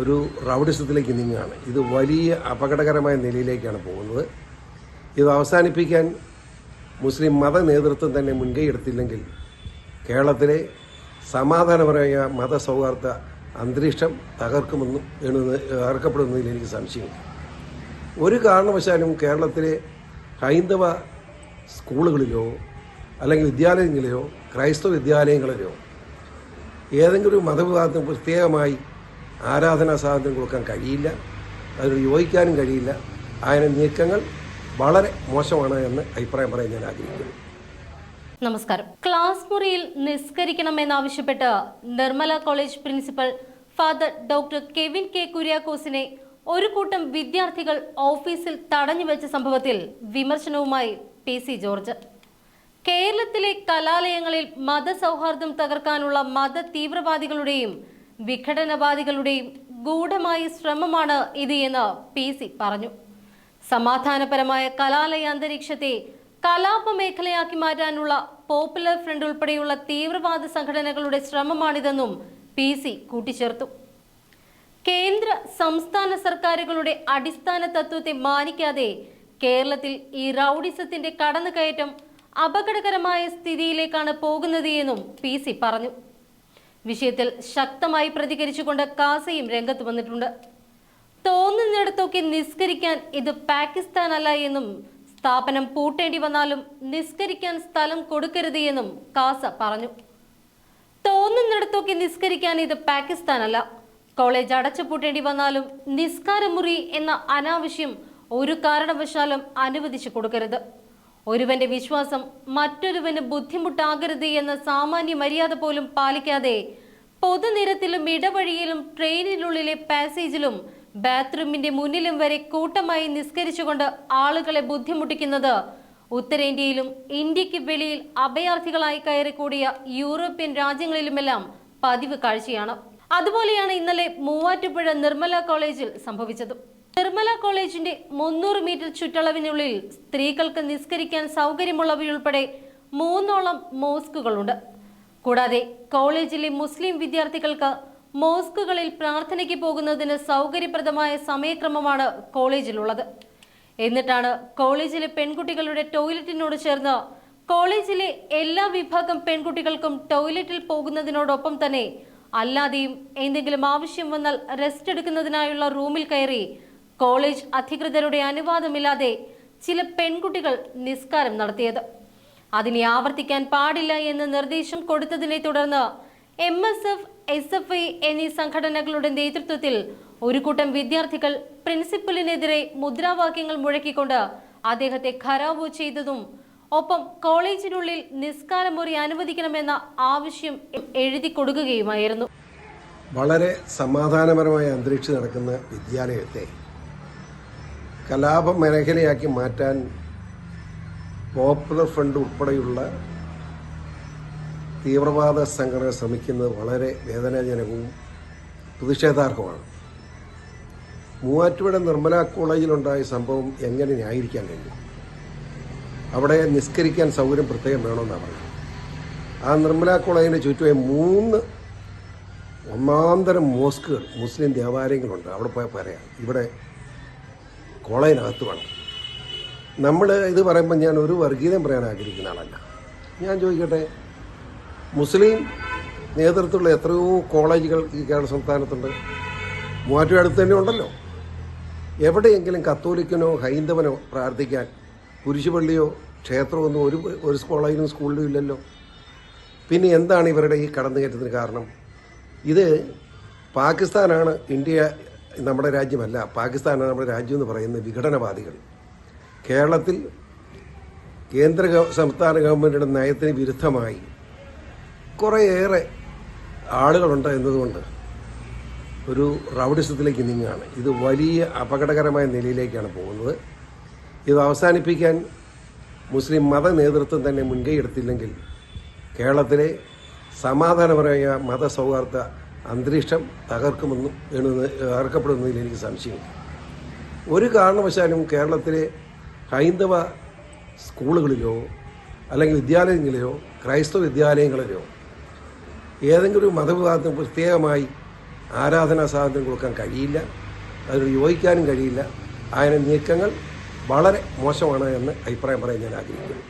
ഒരു റൗഡിസത്തിലേക്ക് നീങ്ങുകയാണ്. ഇത് വലിയ അപകടകരമായ നിലയിലേക്കാണ് പോകുന്നത്. ഇത് അവസാനിപ്പിക്കാൻ മുസ്ലിം മത നേതൃത്വം തന്നെ മുൻകൈ എടുത്തില്ലെങ്കിൽ കേരളത്തിലെ സമാധാനപരമായ മതസൗഹാർദ്ദ അന്തരീക്ഷം തകർക്കുമെന്നും എന്നത് തകർക്കപ്പെടുന്നതിൽ എനിക്ക് സംശയമില്ല ഒരു കാരണവശാലും കേരളത്തിലെ ഹൈന്ദവ സ്കൂളുകളിലോ അല്ലെങ്കിൽ വിദ്യാലയങ്ങളിലോ ക്രൈസ്തവ വിദ്യാലയങ്ങളിലോ ഏതെങ്കിലും ഒരു മതവിഭാഗത്തിന് പ്രത്യേകമായി ആരാധനാ സ്വാതന്ത്ര്യം കൊടുക്കാൻ കഴിയില്ല. അതിനോട് യോജിക്കാനും കഴിയില്ല. ആയന നീക്കങ്ങൾ വളരെ മോശമാണ് എന്ന് അഭിപ്രായം പറയാൻ ഞാൻ ആഗ്രഹിക്കുന്നു. നമസ്കാരം. ക്ലാസ് മുറിയിൽ നിസ്കരിക്കണമെന്നാവശ്യപ്പെട്ട് Nirmala college principal father doctor Kevin K കുര്യാക്കോസിനെ ഒരു കൂട്ടം വിദ്യാർത്ഥികൾ ഓഫീസിൽ തടഞ്ഞു വെച്ച സംഭവത്തിൽ വിമർശനവുമായി പി സി ജോർജ്. കേരളത്തിലെ കലാലയങ്ങളിൽ മതസൗഹാർദ്ദം തകർക്കാനുള്ള മത തീവ്രവാദികളുടെയും വിഘടനവാദികളുടെയും ഗൂഢമായ ശ്രമമാണ് ഇത് എന്ന് പി സി പറഞ്ഞു. സമാധാനപരമായ കലാലയ അന്തരീക്ഷത്തെ കലാപ മേഖലയാക്കി മാറ്റാനുള്ള പോപ്പുലർ ഫ്രണ്ട് ഉൾപ്പെടെയുള്ള തീവ്രവാദ സംഘടനകളുടെ ശ്രമമാണിതെന്നും പി സി കൂട്ടിച്ചേർത്തു. കേന്ദ്ര സംസ്ഥാന സർക്കാരുകളുടെ അടിസ്ഥാന തത്വത്തെ മാനിക്കാതെ കേരളത്തിൽ ഈ റൌഡിസത്തിന്റെ കടന്നുകയറ്റം അപകടകരമായ സ്ഥിതിയിലേക്കാണ് പോകുന്നത് എന്നും പി സി പറഞ്ഞു. വിഷയത്തിൽ ശക്തമായി പ്രതികരിച്ചുകൊണ്ട് കാസയും രംഗത്ത് വന്നിട്ടുണ്ട്. തോന്നുന്നിടത്തൊക്കെ നിസ്കരിക്കാൻ ഇത് പാകിസ്ഥാനല്ല എന്നും സ്ഥാപനം പൂട്ടേണ്ടി വന്നാലും നിസ്കരിക്കാൻ സ്ഥലം കൊടുക്കരുത് എന്നും കാസ പറഞ്ഞു. തോന്നുന്നിടത്തൊക്കെ നിസ്കരിക്കാൻ ഇത് പാകിസ്ഥാനല്ല. കോളേജ് അടച്ചു പൂട്ടേണ്ടി വന്നാലും നിസ്കാരമുറി എന്ന അനാവശ്യം ഒരു കാരണവശാലും അനുവദിച്ചു കൊടുക്കരുത്. ഒരുവന്റെ വിശ്വാസം മറ്റൊരുവന് ബുദ്ധിമുട്ടാകരുത് എന്ന സാമാന്യ മര്യാദ പോലും പാലിക്കാതെ പൊതുനിരത്തിലും ഇടവഴിയിലും ട്രെയിനിനുള്ളിലെ പാസേജിലും ബാത്റൂമിന്റെ മുന്നിലും വരെ കൂട്ടമായി നിസ്കരിച്ചുകൊണ്ട് ആളുകളെ ബുദ്ധിമുട്ടിക്കുന്നത് ഉത്തരേന്ത്യയിലും ഇന്ത്യയ്ക്ക് വെളിയിൽ അഭയാർത്ഥികളായി കയറിക്കൂടിയ യൂറോപ്യൻ രാജ്യങ്ങളിലുമെല്ലാം പതിവ് കാഴ്ചയാണ്. അതുപോലെയാണ് ഇന്നലെ മൂവാറ്റുപുഴ നിർമ്മല കോളേജിൽ സംഭവിച്ചത്. നിർമ്മല കോളേജിന്റെ മുന്നൂറ് മീറ്റർ ചുറ്റളവിനുള്ളിൽ സ്ത്രീകൾക്ക് നിസ്കരിക്കാൻ സൗകര്യമുള്ളവയുൾപ്പെടെ മൂന്നോളം മോസ്കുകളുണ്ട്. കൂടാതെ കോളേജിലെ മുസ്ലിം വിദ്യാർത്ഥികൾക്ക് മോസ്കുകളിൽ പ്രാർത്ഥനയ്ക്ക് പോകുന്നതിന് സൗകര്യപ്രദമായ സമയക്രമമാണ് കോളേജിലുള്ളത്. എന്നിട്ടാണ് കോളേജിലെ പെൺകുട്ടികളുടെ ടോയ്ലറ്റിനോട് ചേർന്ന് കോളേജിലെ എല്ലാ വിഭാഗം പെൺകുട്ടികൾക്കും ടോയ്ലറ്റിൽ പോകുന്നതിനോടൊപ്പം തന്നെ അല്ലാതെയും എന്തെങ്കിലും ആവശ്യം വന്നാൽ റെസ്റ്റ് എടുക്കുന്നതിനായുള്ള റൂമിൽ കയറി കോളേജ് അധികൃതരുടെ അനുവാദമില്ലാതെ ചില പെൺകുട്ടികൾ നിസ്കാരം നടത്തിയത്. അതിനെ ആവർത്തിക്കാൻ പാടില്ല എന്ന് നിർദ്ദേശം കൊടുത്തതിനെ തുടർന്ന് M S F S F I എന്നീ സംഘടനകളുടെ നേതൃത്വത്തിൽ ഒരു കൂട്ടം വിദ്യാർത്ഥികൾ പ്രിൻസിപ്പലിനെതിരെ മുദ്രാവാക്യങ്ങൾ മുഴക്കിക്കൊണ്ട് അദ്ദേഹത്തെ ഖരാവോ ചെയ്തതും ഒപ്പം കോളേജിനുള്ളിൽ നിസ്കാരമുറി അനുവദിക്കണമെന്ന ആവശ്യം എഴുതി കൊടുക്കുകയുമായിരുന്നു. വളരെ സമാധാനപരമായ അന്തരീക്ഷം നടക്കുന്ന വിദ്യാലയത്തെ കലാപ മേഖലയാക്കി മാറ്റാൻ പോപ്പുലർ ഫ്രണ്ട് ഉൾപ്പെടെയുള്ള തീവ്രവാദ സംഘടന ശ്രമിക്കുന്നത് വളരെ വേദനാജനകവും പ്രതിഷേധാർഹമാണ് മൂവാറ്റുപുഴ നിർമ്മല കോളേജിലുണ്ടായ സംഭവം എങ്ങനെ ന്യായീകരിക്കാൻ കഴിയും? അവിടെ നിസ്കരിക്കാൻ സൗകര്യം പ്രത്യേകം വേണമെന്നാണ് പറയുന്നത്. ആ നിർമ്മല കോളേജിന്റെ ചുറ്റുമായി മൂന്ന് ഒന്നാന്തരം മോസ്കുകൾ മുസ്ലിം ദേവാലയങ്ങളുണ്ട്. അവിടെ പോയാൽ പറയാം ഇവിടെ കോളേജിനകത്ത് വേണം. നമ്മൾ ഇത് പറയുമ്പോൾ ഞാൻ ഒരു വർഗീയതയും പറയാൻ ആഗ്രഹിക്കുന്ന ആളല്ല. ഞാൻ ചോദിക്കട്ടെ മുസ്ലിം നേതൃത്വമുള്ള എത്രയോ കോളേജുകൾ ഈ കേരള സംസ്ഥാനത്തുണ്ട്. മൂവാറ്റുപുഴ അടുത്ത് തന്നെ ഉണ്ടല്ലോ. എവിടെയെങ്കിലും കത്തോലിക്കനോ ഹൈന്ദവനോ പ്രാർത്ഥിക്കാൻ കുരിശുപള്ളിയോ ക്ഷേത്രമോ ഒന്നും ഒരു ഒരു കോളേജിലും സ്കൂളിലും ഇല്ലല്ലോ. പിന്നെ എന്താണ് ഇവരുടെ ഈ കടന്നുകയറ്റത്തിന് കാരണം? ഇത് പാകിസ്ഥാനാണ് ഇന്ത്യ നമ്മുടെ രാജ്യമല്ല പാകിസ്ഥാനാണ് നമ്മുടെ രാജ്യം എന്ന് പറയുന്ന വിഘടനവാദികൾ. കേരളത്തിൽ കേന്ദ്ര സംസ്ഥാന ഗവൺമെന്റിന്റെ നയത്തിന് വിരുദ്ധമായി കുറേയേറെ ആളുകളുണ്ട് എന്നതുകൊണ്ട് ഒരു റൗഡിസത്തിലേക്ക് നീങ്ങുകയാണ്. ഇത് വലിയ അപകടകരമായ നിലയിലേക്കാണ് പോകുന്നത്. ഇത് അവസാനിപ്പിക്കാൻ മുസ്ലിം മത നേതൃത്വം തന്നെ മുൻകൈ എടുത്തില്ലെങ്കിൽ കേരളത്തിലെ സമാധാനപരമായ മതസൗഹാർദ്ദ അന്തരീക്ഷം തകർക്കുമെന്നും തകർക്കപ്പെടുമെന്നതിൽ എനിക്ക് സംശയമില്ല ഒരു കാരണവശാലും കേരളത്തിലെ ഹൈന്ദവ സ്കൂളുകളിലോ അല്ലെങ്കിൽ വിദ്യാലയങ്ങളിലോ ക്രൈസ്തവ വിദ്യാലയങ്ങളിലോ ഏതെങ്കിലും ഒരു മതവിഭാഗത്തിന് പ്രത്യേകമായി ആരാധനാ സാധനം കൊടുക്കാൻ കഴിയില്ല അതിനോട് യോജിക്കാനും കഴിയില്ല. അതിന് നീക്കങ്ങൾ വളരെ മോശമാണ് എന്ന് അഭിപ്രായം പറയാൻ ഞാൻ ആഗ്രഹിക്കുന്നു.